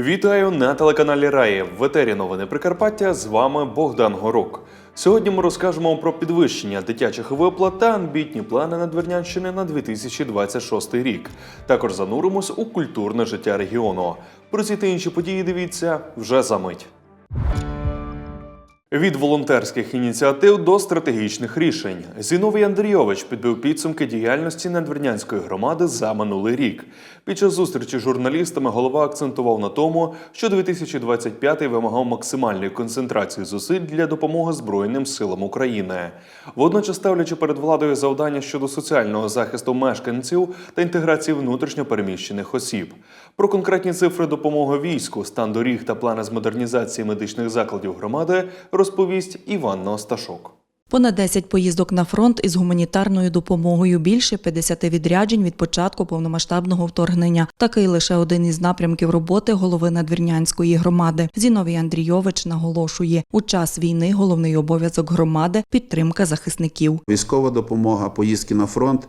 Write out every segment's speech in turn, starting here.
Вітаю на телеканалі Раї. В етері новини Прикарпаття. З вами Богдан Горук. Сьогодні ми розкажемо про підвищення дитячих виплат та амбітні плани Надвірнянщини на 2026 рік. Також зануримось у культурне життя регіону. Про ці та інші події дивіться вже за мить. Від волонтерських ініціатив до стратегічних рішень Зіновій Андрійович підбив підсумки діяльності Надвірнянської громади за минулий рік. Під час зустрічі з журналістами голова акцентував на тому, що 2025 вимагав максимальної концентрації зусиль для допомоги Збройним силам України. Водночас ставлячи перед владою завдання щодо соціального захисту мешканців та інтеграції внутрішньо переміщених осіб. Про конкретні цифри допомоги війську, стан доріг та плани з модернізації медичних закладів громади розповість Іван Осташок. Понад 10 поїздок на фронт із гуманітарною допомогою, більше 50 відряджень від початку повномасштабного вторгнення. Такий лише один із напрямків роботи голови Надвірнянської громади. Зіновій Андрійович наголошує, у час війни головний обов'язок громади підтримка захисників. Військова допомога, поїздки на фронт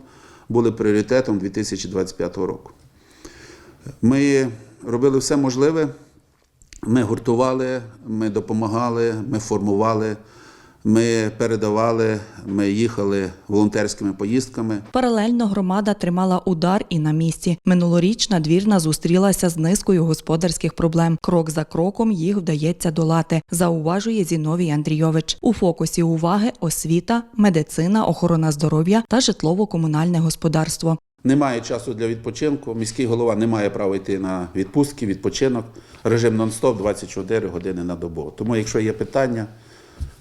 були пріоритетом 2025 року. Ми робили все можливе. Ми гуртували, ми допомагали, ми формували, ми передавали, ми їхали волонтерськими поїздками. Паралельно громада тримала удар і на місці. Минулоріч надвірна зустрілася з низкою господарських проблем. Крок за кроком їх вдається долати, зауважує Зіновій Андрійович. У фокусі уваги освіта, медицина, охорона здоров'я та житлово-комунальне господарство. Немає часу для відпочинку. Міський голова не має права йти на відпустки, відпочинок. Режим нон-стоп 24 години на добу. Тому, якщо є питання,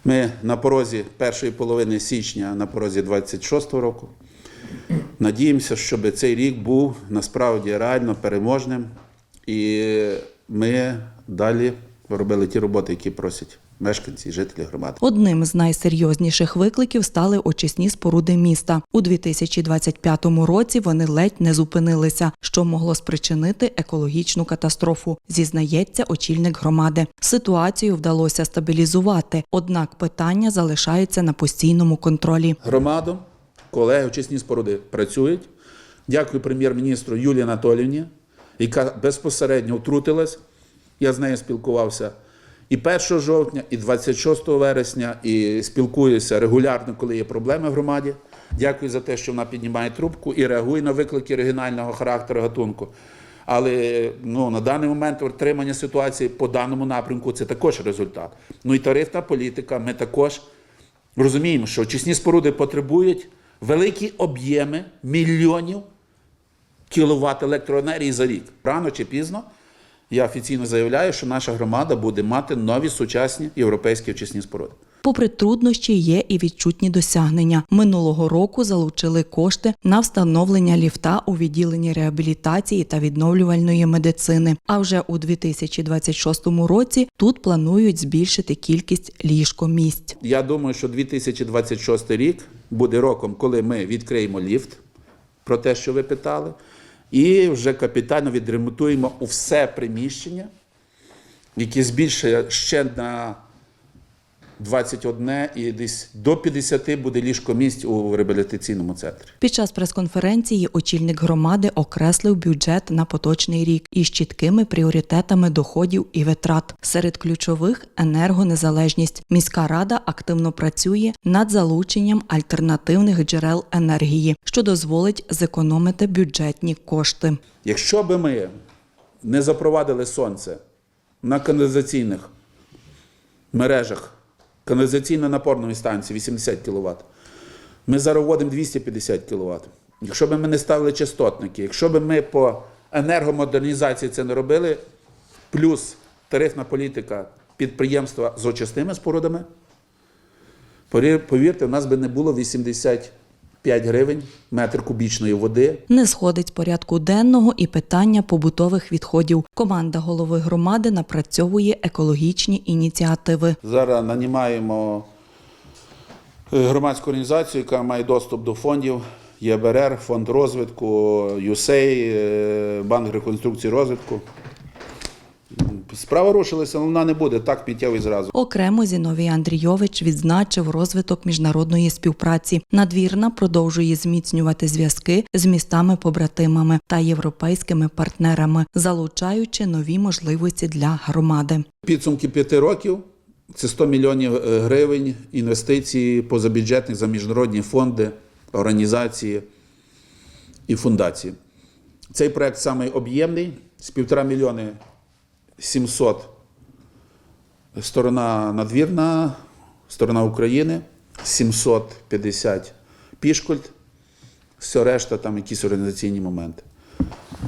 ми на порозі першої половини січня, на порозі 26 року. Надіємося, щоб цей рік був насправді реально переможним, і ми далі робили ті роботи, які просять мешканці жителі громади. Одним з найсерйозніших викликів стали очисні споруди міста. У 2025 році вони ледь не зупинилися, що могло спричинити екологічну катастрофу. Зізнається очільник громади. Ситуацію вдалося стабілізувати, однак питання залишаються на постійному контролі. громаду, колеги очисні споруди працюють. Дякую прем'єр-міністру Юлії Анатоліївні, яка безпосередньо втрутилась. Я з нею спілкувався і 1 жовтня, і 26 вересня, і спілкуюся регулярно, коли є проблеми в громаді. Дякую за те, що вона піднімає трубку і реагує на виклики регіонального характеру гатунку. Але ну, на даний момент отримання ситуації по даному напрямку це також результат. Ну і тарифна політика. Ми також розуміємо, що очисні споруди потребують великі об'єми мільйонів кіловат електроенергії за рік. Рано чи пізно я офіційно заявляю, що наша громада буде мати нові сучасні європейські очисні споруди. Попри труднощі, є і відчутні досягнення. Минулого року залучили кошти на встановлення ліфта у відділенні реабілітації та відновлювальної медицини. А вже у 2026 році тут планують збільшити кількість ліжкомісць. Я думаю, що 2026 рік буде роком, коли ми відкриємо ліфт, про те, що ви питали, і вже капітально відремонтуємо все приміщення, яке збільшує ще на 21 і десь до 50 буде ліжкомісць у реабілітаційному центрі. Під час прес-конференції очільник громади окреслив бюджет на поточний рік із чіткими пріоритетами доходів і витрат. Серед ключових енергонезалежність. Міська рада активно працює над залученням альтернативних джерел енергії, що дозволить зекономити бюджетні кошти. Якщо би ми не запровадили сонце на каналізаційних мережах, каналізаційно-напорної станції 80 кВт, ми зараз вводимо 250 кВт. Якщо б ми не ставили частотники, якщо б ми по енергомодернізації це не робили, плюс тарифна політика підприємства з очисними спорудами, повірте, у нас би не було 85 гривень метр кубічної води Не сходить з порядку денного і питання побутових відходів. Команда голови громади напрацьовує екологічні ініціативи. Зараз нанімаємо е, громадську організацію, яка має доступ до фондів ЄБРР, фонд розвитку, ЮСЕЙ, е, Банк реконструкції розвитку. Справа рушилася, але вона не буде так миттєво і зразу. Окремо Зіновій Андрійович відзначив розвиток міжнародної співпраці. Надвірна продовжує зміцнювати зв'язки з містами-побратимами та європейськими партнерами, залучаючи нові можливості для громади. Підсумки п'яти років це 100 мільйонів е, гривень інвестицій позабюджетних за міжнародні фонди, організації і фундації. Цей проект самий об'ємний з півтора мільйони 700 сторона надвірна, сторона України, 750 пішкольт, все решта там якісь організаційні моменти.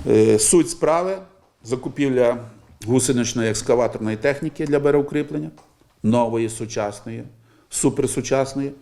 Е, Суть справи закупівля гусеничної екскаваторної техніки для береукріплення, нової, сучасної, суперсучасної.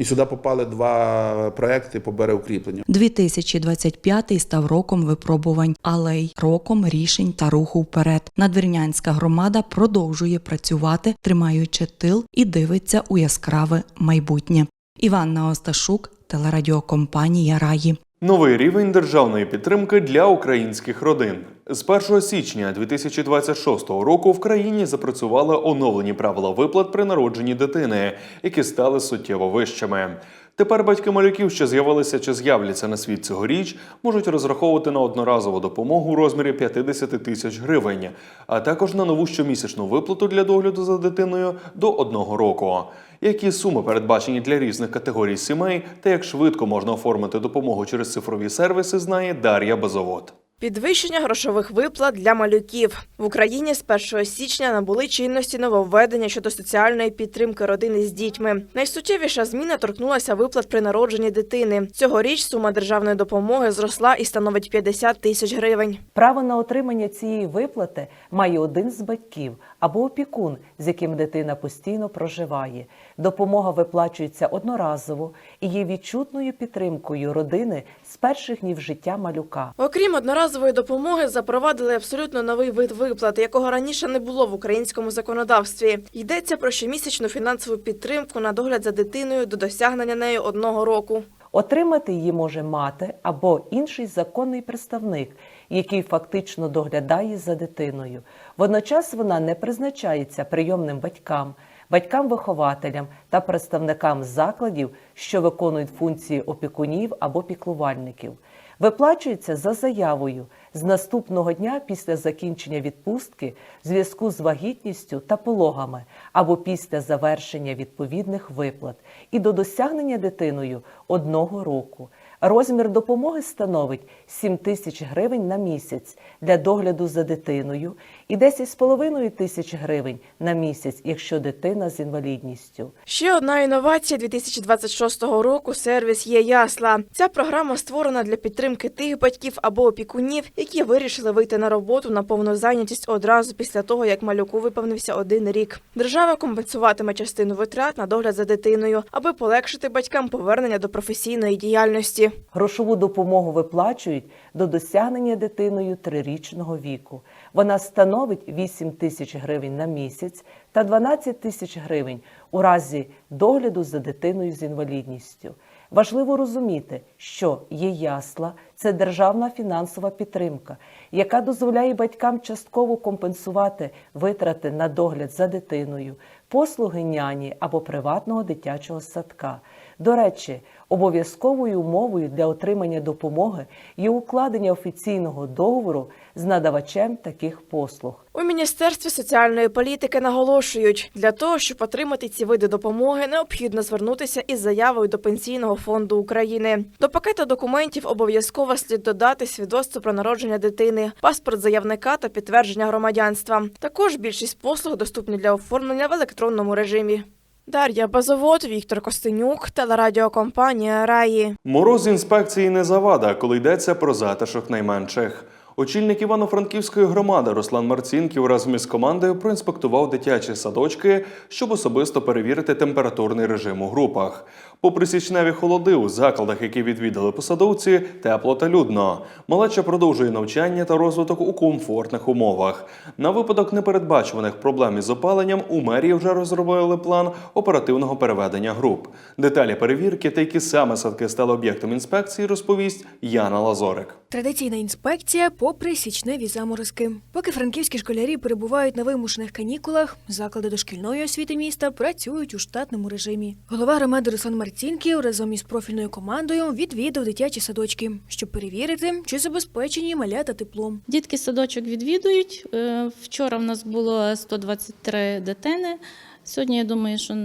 І сюди попали два проекти по береукріпленню. 2025 став роком випробувань, але й роком рішень та руху вперед. Надвірнянська громада продовжує працювати, тримаючи тил і дивиться у яскраве майбутнє. Іванна Осташук, телерадіокомпанія Раї. Новий рівень державної підтримки для українських родин. З 1 січня 2026 року в країні запрацювали оновлені правила виплат при народженні дитини, які стали суттєво вищими. Тепер батьки малюків, що з'явилися чи з'являться на світ цьогоріч, можуть розраховувати на одноразову допомогу у розмірі 50 тисяч гривень, а також на нову щомісячну виплату для догляду за дитиною до одного року. Які суми передбачені для різних категорій сімей та як швидко можна оформити допомогу через цифрові сервіси, знає Дар'я Базовод. Підвищення грошових виплат для малюків в Україні з 1 січня набули чинності нововведення щодо соціальної підтримки родини з дітьми. Найсуттєвіша зміна торкнулася виплат при народженні дитини. Цьогоріч сума державної допомоги зросла і становить 50 тисяч гривень. Право на отримання цієї виплати має один з батьків або опікун, з яким дитина постійно проживає. Допомога виплачується одноразово і є відчутною підтримкою родини з перших днів життя малюка. Окрім одноразової допомоги, запровадили абсолютно новий вид виплати, якого раніше не було в українському законодавстві. Йдеться про щомісячну фінансову підтримку на догляд за дитиною до досягнення нею одного року. Отримати її може мати або інший законний представник, який фактично доглядає за дитиною. Водночас вона не призначається прийомним батькам, батькам-вихователям та представникам закладів, що виконують функції опікунів або піклувальників. Виплачується за заявою з наступного дня після закінчення відпустки в зв'язку з вагітністю та пологами або після завершення відповідних виплат і до досягнення дитиною одного року. Розмір допомоги становить 7 тисяч гривень на місяць для догляду за дитиною і 10,5 тисяч гривень на місяць, якщо дитина з інвалідністю. Ще одна інновація 2026 року сервіс є ясла. Ця програма створена для підтримки тих батьків або опікунів, які вирішили вийти на роботу на повну зайнятість одразу після того, як малюку виповнився один рік. Держава компенсуватиме частину витрат на догляд за дитиною, аби полегшити батькам повернення до професійної діяльності. Грошову допомогу виплачують до досягнення дитиною трирічного віку. Вона становить 8 тисяч гривень на місяць та 12 тисяч гривень у разі догляду за дитиною з інвалідністю. Важливо розуміти, що є ясла це державна фінансова підтримка, яка дозволяє батькам частково компенсувати витрати на догляд за дитиною, послуги няні або приватного дитячого садка. До речі, обов'язковою умовою для отримання допомоги є укладення офіційного договору з надавачем таких послуг. У міністерстві соціальної політики наголошують, для того, щоб отримати ці види допомоги, необхідно звернутися із заявою до пенсійного фонду України. До пакету документів обов'язково слід додати свідоцтво про народження дитини, паспорт заявника та підтвердження громадянства. Також більшість послуг доступні для оформлення в електронному режимі. Дар'я Базовод, Віктор Костенюк, телерадіокомпанія Раї. Мороз інспекції не завада, коли йдеться про затишок найменших. Очільник Івано-Франківської громади Руслан Марцінків разом із командою проінспектував дитячі садочки, щоб особисто перевірити температурний режим у групах. Попри січневі холоди у закладах, які відвідали посадовці, тепло та людно. Малеча продовжує навчання та розвиток у комфортних умовах. На випадок непередбачуваних проблем із опаленням у мерії вже розробили план оперативного переведення груп. Деталі перевірки та які саме садки стали об'єктом інспекції, розповість Яна Лазорик. Традиційна інспекція попри січневі заморозки. Поки франківські школярі перебувають на вимушених канікулах, заклади дошкільної освіти міста працюють у штатному режимі. Голова громади Руслан Марцінків разом із профільною командою відвідав дитячі садочки, щоб перевірити, чи забезпечені малята теплом. Дітки садочок відвідують. Е, Вчора в нас було 123 дитини. Сьогодні я думаю, що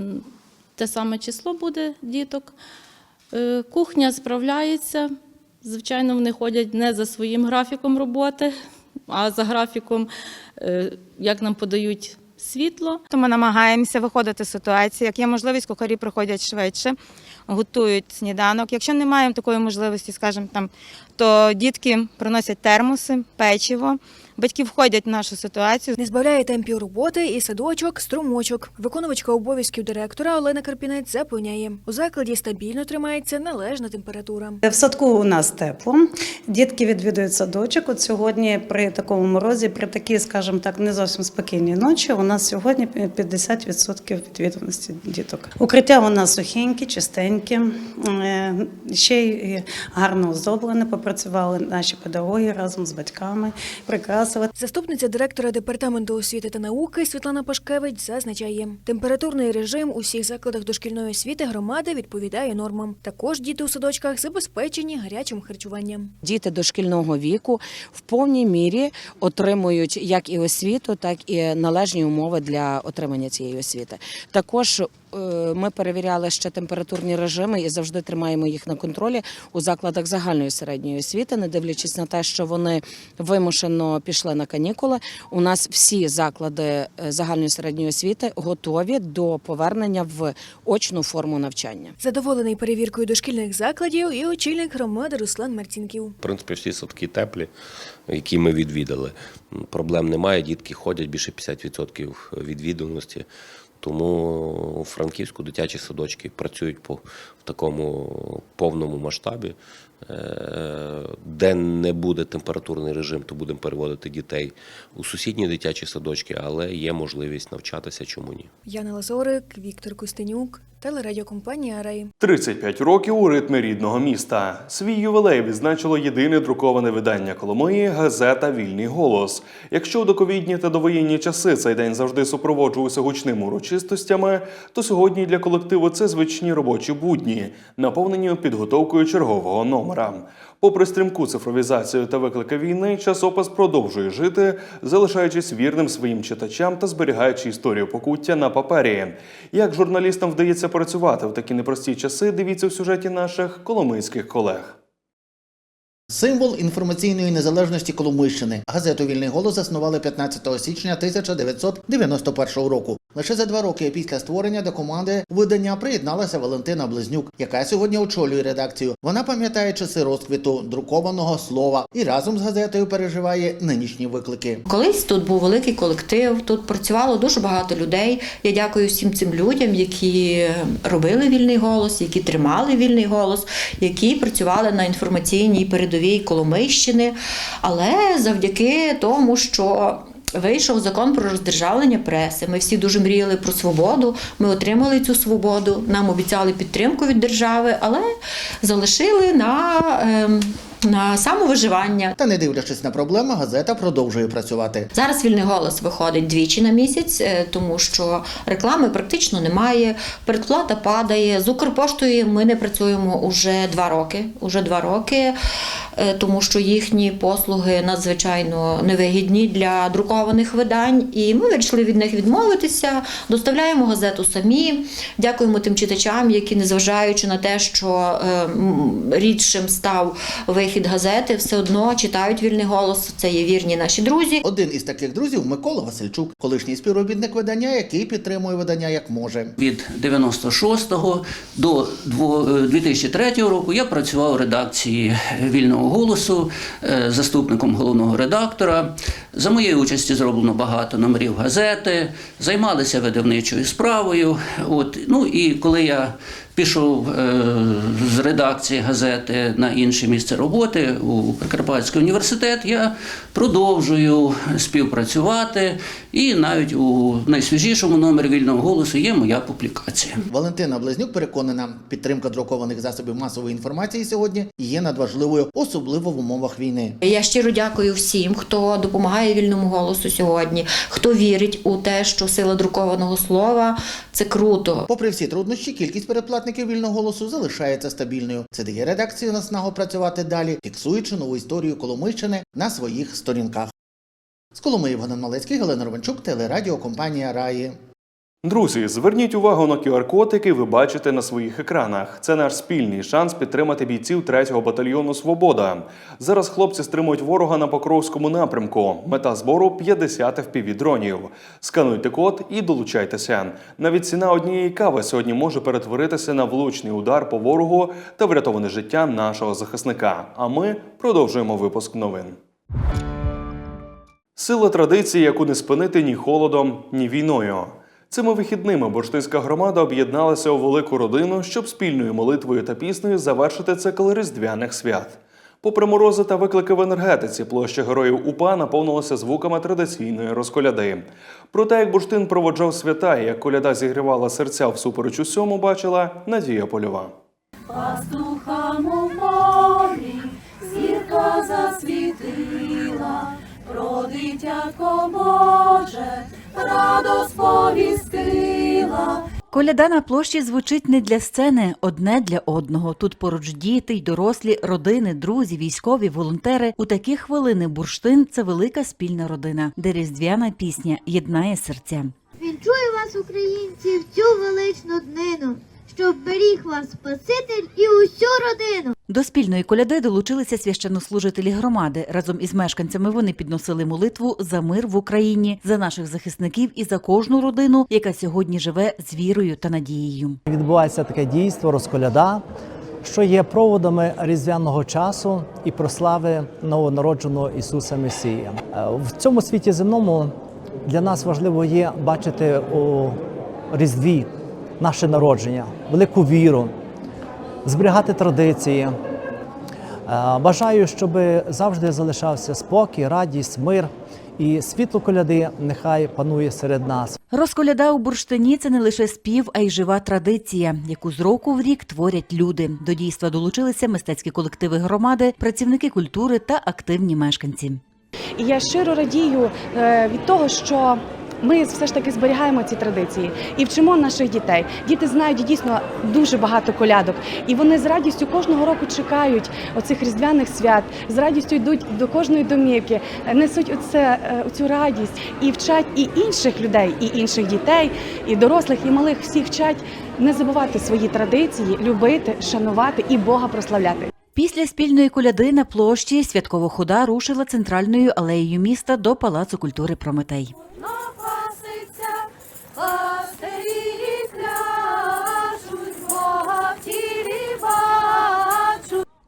те саме число буде діток. Е, Кухня справляється. Звичайно, вони ходять не за своїм графіком роботи, а за графіком, е, як нам подають світло. То ми намагаємося виходити з ситуації. Як є можливість, кухарі приходять швидше, готують сніданок. Якщо не маємо такої можливості, скажімо там, то дітки приносять термоси, печиво. Батьки входять в нашу ситуацію. Не збавляє темпів роботи і садочок струмочок. Виконувачка обов'язків директора Олена Карпінець запевняє, у закладі стабільно тримається належна температура. В садку у нас тепло. Дітки відвідують садочок. От сьогодні при такому морозі, при такій, скажімо так, не зовсім спокійній ночі. У нас сьогодні 50% відвідуваності діток. Укриття у нас сухенькі, чистенькі, е, ще й гарно оздоблене. Попрацювали наші педагоги разом з батьками. Прикрасили. Заступниця директора департаменту освіти та науки Світлана Пашкевич зазначає, температурний режим у всіх закладах дошкільної освіти громади відповідає нормам. Також діти у садочках забезпечені гарячим харчуванням. Діти дошкільного віку в повній мірі отримують як і освіту, так і належні умови для отримання цієї освіти. Також ми перевіряли ще температурні режими і завжди тримаємо їх на контролі у закладах загальної середньої освіти, не дивлячись на те, що вони вимушено пішли на канікули. У нас всі заклади е, загальної середньої освіти готові до повернення в очну форму навчання. Задоволений перевіркою дошкільних закладів і очільник громади Руслан Марцінків. В принципі, всі садки теплі, які ми відвідали. Проблем немає, дітки ходять більше 50% відвідуваності. Тому у Франківську дитячі садочки працюють по в такому повному масштабі. Е, Де не буде температурний режим, то будемо переводити дітей у сусідні дитячі садочки, але є можливість навчатися, чому ні. Яна Лазорик, Віктор Костенюк, телерадіокомпанія Рей. 35 років у ритмі рідного міста. Свій ювілей відзначило єдине друковане видання Коломиї газета Вільний голос. Якщо у доковідні та довоєнні часи цей день завжди супроводжувався гучними урочистостями, то сьогодні для колективу це звичні робочі будні, наповнені підготовкою чергового номера. Попри стрімку цифровізацію та виклики війни, часопис продовжує жити, залишаючись вірним своїм читачам та зберігаючи історію покуття на папері. Як журналістам вдається працювати в такі непрості часи, дивіться в сюжеті наших коломийських колег. Символ інформаційної незалежності Коломийщини. Газету Вільний голос заснували 15 січня 1991 року. Лише за два роки після створення до команди видання приєдналася Валентина Близнюк, яка сьогодні очолює редакцію. Вона пам'ятає часи розквіту друкованого слова і разом з газетою переживає нинішні виклики. Колись тут був великий колектив, тут працювало дуже багато людей. Я дякую всім цим людям, які робили вільний голос, які тримали вільний голос, які працювали на інформаційній передовій Коломийщини. Але завдяки тому, що Вийшов закон про роздержавлення преси. Ми всі дуже мріяли про свободу. Ми отримали цю свободу. Нам обіцяли підтримку від держави, але залишили на, ем, на самовиживання. Та не дивлячись на проблеми, газета продовжує працювати. Зараз вільний голос виходить двічі на місяць, е, тому що реклами практично немає, передплата падає. З Укрпоштою ми не працюємо уже два роки. Уже два роки, е, тому що їхні послуги надзвичайно невигідні для друкованих видань. І ми вирішили від них відмовитися. Доставляємо газету самі. Дякуємо тим читачам, які, незважаючи на те, що е, рідшим став вихід газети, все одно читають вільний голос. Це є вірні наші друзі. Один із таких друзів Микола Васильчук, колишній співробітник видання, який підтримує видання як може. Від 96-го до дво- е, 2003 року я працював у редакції вільного голосу е, заступником головного редактора. За моєї участі зроблено багато номерів газети, займалися видавничою справою. От, ну і коли я пішов е, з редакції газети на інше місце роботи. у Прикарпатський університет, я продовжую співпрацювати. І навіть у найсвіжішому номері вільного голосу є моя публікація. Валентина Близнюк переконана, підтримка друкованих засобів масової інформації сьогодні є надважливою, особливо в умовах війни. Я щиро дякую всім, хто допомагає вільному голосу сьогодні, хто вірить у те, що сила друкованого слова це круто. Попри всі труднощі, кількість передплатників вільного голосу залишається стабільною. Це дає редакції наснагу працювати далі, фіксуючи нову історію Коломийщини на своїх сторінках. З Коломиї Євген Малецький, Галина Романчук, телерадіокомпанія Раї. Друзі, зверніть увагу на QR-код, який ви бачите на своїх екранах. Це наш спільний шанс підтримати бійців 3-го батальйону Свобода. Зараз хлопці стримують ворога на Покровському напрямку. Мета збору 50 FPV-дронів. Скануйте код і долучайтеся. Навіть ціна однієї кави сьогодні може перетворитися на влучний удар по ворогу та врятоване життя нашого захисника. А ми продовжуємо випуск новин. Сила традиції, яку не спинити ні холодом, ні війною. Цими вихідними бурштинська громада об'єдналася у велику родину, щоб спільною молитвою та піснею завершити цикл різдвяних свят. Попри морози та виклики в енергетиці, площа героїв УПА наповнилася звуками традиційної розколяди. Про те, як бурштин проводжав свята і як коляда зігрівала серця всупереч усьому, бачила Надія Польова. Пастухам у полі зірка засвітила, про дитятко Боже радо сповістила. Коляда на площі звучить не для сцени, одне для одного. Тут поруч діти й дорослі, родини, друзі, військові, волонтери. У такі хвилини бурштин це велика спільна родина, де різдвяна пісня єднає серця. Вінчую вас, українці, в цю величну днину, щоб беріг вас Спаситель і усю родину. До спільної коляди долучилися священнослужителі громади. Разом із мешканцями вони підносили молитву за мир в Україні, за наших захисників і за кожну родину, яка сьогодні живе з вірою та надією. Відбувається таке дійство розколяда, що є проводами різдвяного часу і прослави новонародженого Ісуса Месія. Е, В цьому світі земному для нас важливо є бачити у Різдві наше народження, велику віру, зберігати традиції. Е, Бажаю, щоб завжди залишався спокій, радість, мир і світло коляди нехай панує серед нас. Розколяда у бурштині це не лише спів, а й жива традиція, яку з року в рік творять люди. До дійства долучилися мистецькі колективи громади, працівники культури та активні мешканці. І я щиро радію е, від того, що ми все ж таки зберігаємо ці традиції і вчимо наших дітей. Діти знають дійсно дуже багато колядок, і вони з радістю кожного року чекають оцих різдвяних свят, з радістю йдуть до кожної домівки, несуть оце, е, оцю радість і вчать і інших людей, і інших дітей, і дорослих, і малих всіх вчать не забувати свої традиції, любити, шанувати і Бога прославляти. Після спільної коляди на площі святкова хода рушила центральною алеєю міста до Палацу культури Прометей.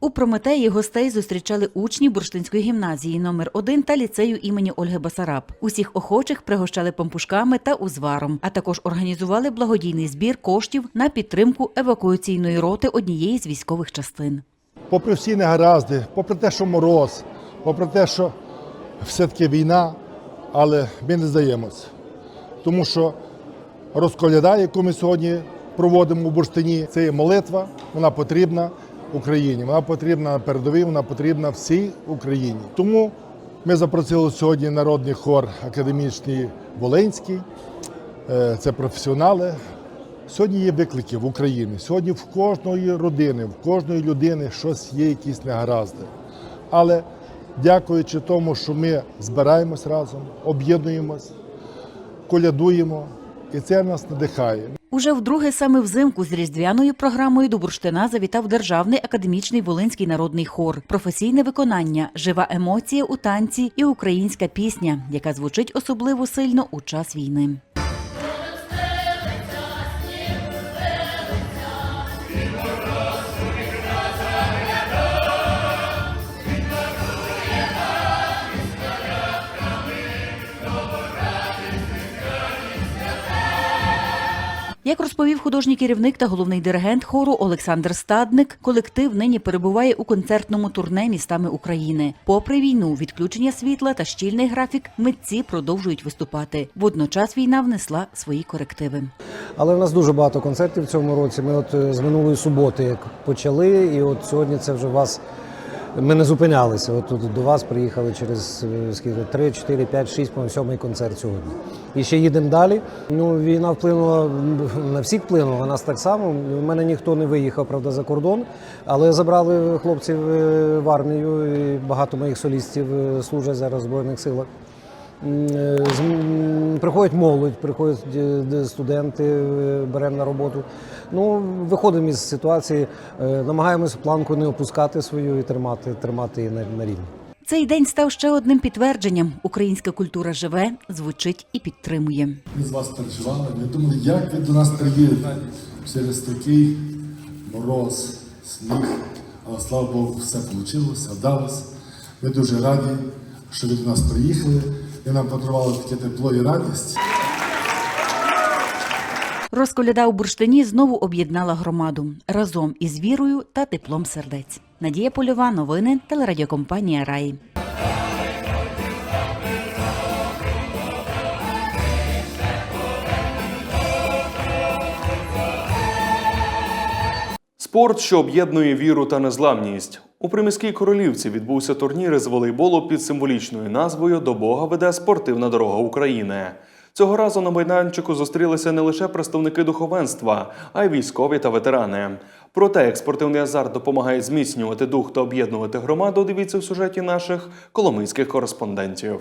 У Прометеї гостей зустрічали учні Бурштинської гімназії номер 1 та ліцею імені Ольги Басараб. Усіх охочих пригощали пампушками та узваром, а також організували благодійний збір коштів на підтримку евакуаційної роти однієї з військових частин. попри всі негаразди, попри те, що мороз, попри те, що все-таки війна, але ми не здаємось. Тому що розколяда, яку ми сьогодні проводимо у Бурштині, це є молитва, вона потрібна Україні, вона потрібна на передовій, вона потрібна всій Україні. Тому ми запросили сьогодні народний хор академічний Волинський, Е, це професіонали. Сьогодні є виклики в Україні. Сьогодні в кожної родини, в кожної людини щось є, якісь негаразди. Але дякуючи тому, що ми збираємось разом, об'єднуємось, колядуємо, і це нас надихає. Уже вдруге саме взимку з різдвяною програмою до Бурштина завітав Державний академічний Волинський народний хор, професійне виконання, жива емоція у танці і українська пісня, яка звучить особливо сильно у час війни. Як розповів художній керівник та головний диригент хору Олександр Стадник, колектив нині перебуває у концертному турне містами України. Попри війну, відключення світла та щільний графік, митці продовжують виступати. Водночас війна внесла свої корективи. Але в нас дуже багато концертів в цьому році. Ми от е, з минулої суботи як почали, і от сьогодні це вже вас. Ми не зупинялися. От тут до вас приїхали через е, скільки 3, 4, 5, 6, по сьомий концерт сьогодні. І ще їдемо далі. Ну, війна вплинула на всіх вплинула, нас так само. У мене ніхто не виїхав, правда, за кордон, але забрали хлопців е, в армію. І багато моїх солістів е, служать зараз в Збройних силах. Е, Приходять молодь, приходять е, студенти, е, беремо на роботу. Ну, виходимо із ситуації, намагаємося планку не опускати свою і тримати, тримати її на, на рівні. Цей день став ще одним підтвердженням: українська культура живе, звучить і підтримує. Ми з вас переживали. Ми думали, як ви до нас приїдете через такий мороз, сніг. Але слава Богу, все вийшло, вдалося. Ми дуже раді, що ви до нас приїхали. Ви нам подарували таке тепло і радість. Розколяда у бурштині знову об'єднала громаду разом із вірою та теплом сердець. Надія Польова, новини, телерадіокомпанія Раї. Спорт, що об'єднує віру та незламність. У приміській королівці відбувся турнір із волейболу під символічною назвою До Бога веде спортивна дорога України. Цього разу на майданчику зустрілися не лише представники духовенства, а й військові та ветерани. Про те, як спортивний азарт допомагає зміцнювати дух та об'єднувати громаду, дивіться в сюжеті наших коломийських кореспондентів.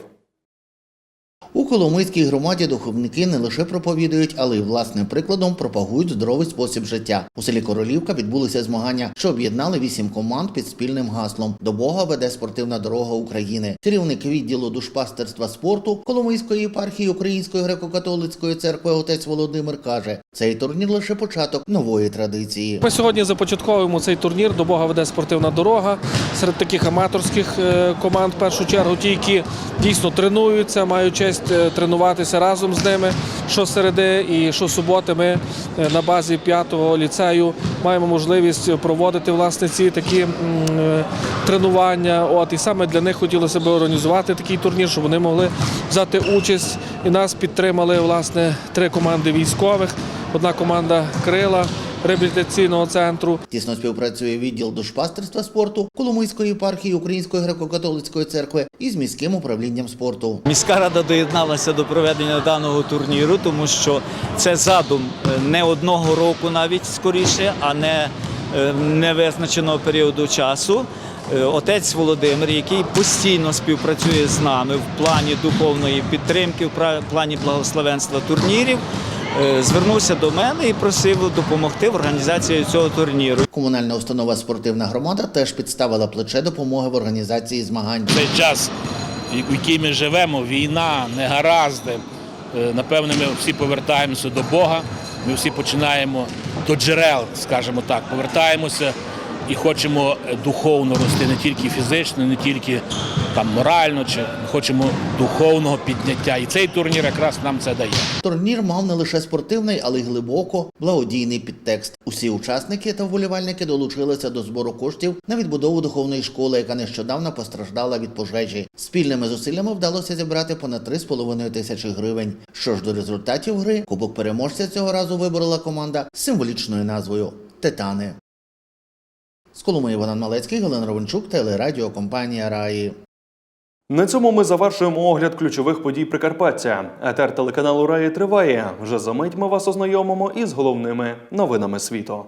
У Коломийській громаді духовники не лише проповідують, але й власним прикладом пропагують здоровий спосіб життя. У селі Королівка відбулися змагання, що об'єднали вісім команд під спільним гаслом До Бога веде спортивна дорога України. Керівник відділу душпастерства спорту Коломийської єпархії Української греко-католицької церкви отець Володимир каже: цей турнір лише початок нової традиції. Ми сьогодні започатковуємо цей турнір. До Бога веде спортивна дорога серед таких аматорських е, команд. В першу чергу ті, які дійсно тренуються, мають честь е, тренуватися разом з ними. Щосереди і щосуботи ми е, на базі п'ятого ліцею маємо можливість проводити власне ці такі тренування. От і саме для них хотілося б організувати такий турнір, щоб вони могли взяти участь і нас підтримали власне три команди військових. Одна команда крила реабілітаційного центру. Тісно співпрацює відділ душпастерства спорту Коломийської єпархії Української греко-католицької церкви із міським управлінням спорту. Міська рада доєдналася до проведення даного турніру, тому що це задум е, не одного року, навіть скоріше, а не е, невизначеного періоду часу. Е, Отець Володимир, який постійно співпрацює з нами в плані духовної підтримки, в плані благословенства турнірів, звернувся до мене і просив допомогти в організації цього турніру. Комунальна установа спортивна громада теж підставила плече допомоги в організації змагань. цей час, в який ми живемо, війна, негаразди. е, Напевно, ми всі повертаємося до Бога. Ми всі починаємо до джерел, скажімо так, повертаємося і хочемо е, духовно рости, не тільки фізично, не тільки там морально, чи хочемо духовного підняття. І цей турнір якраз нам це дає. Турнір мав не лише спортивний, але й глибоко благодійний підтекст. Усі учасники та вболівальники долучилися до збору коштів на відбудову духовної школи, яка нещодавно постраждала від пожежі. Спільними зусиллями вдалося зібрати понад 3,5 тисячі гривень. Що ж до результатів гри, кубок переможця цього разу виборола команда з символічною назвою Титани. З Коломиї Іван Малецький, Галина Ровенчук, телерадіокомпанія Раї. На цьому ми завершуємо огляд ключових подій Прикарпаття. Етер телеканалу Раї триває. Вже за мить ми вас ознайомимо із головними новинами світу.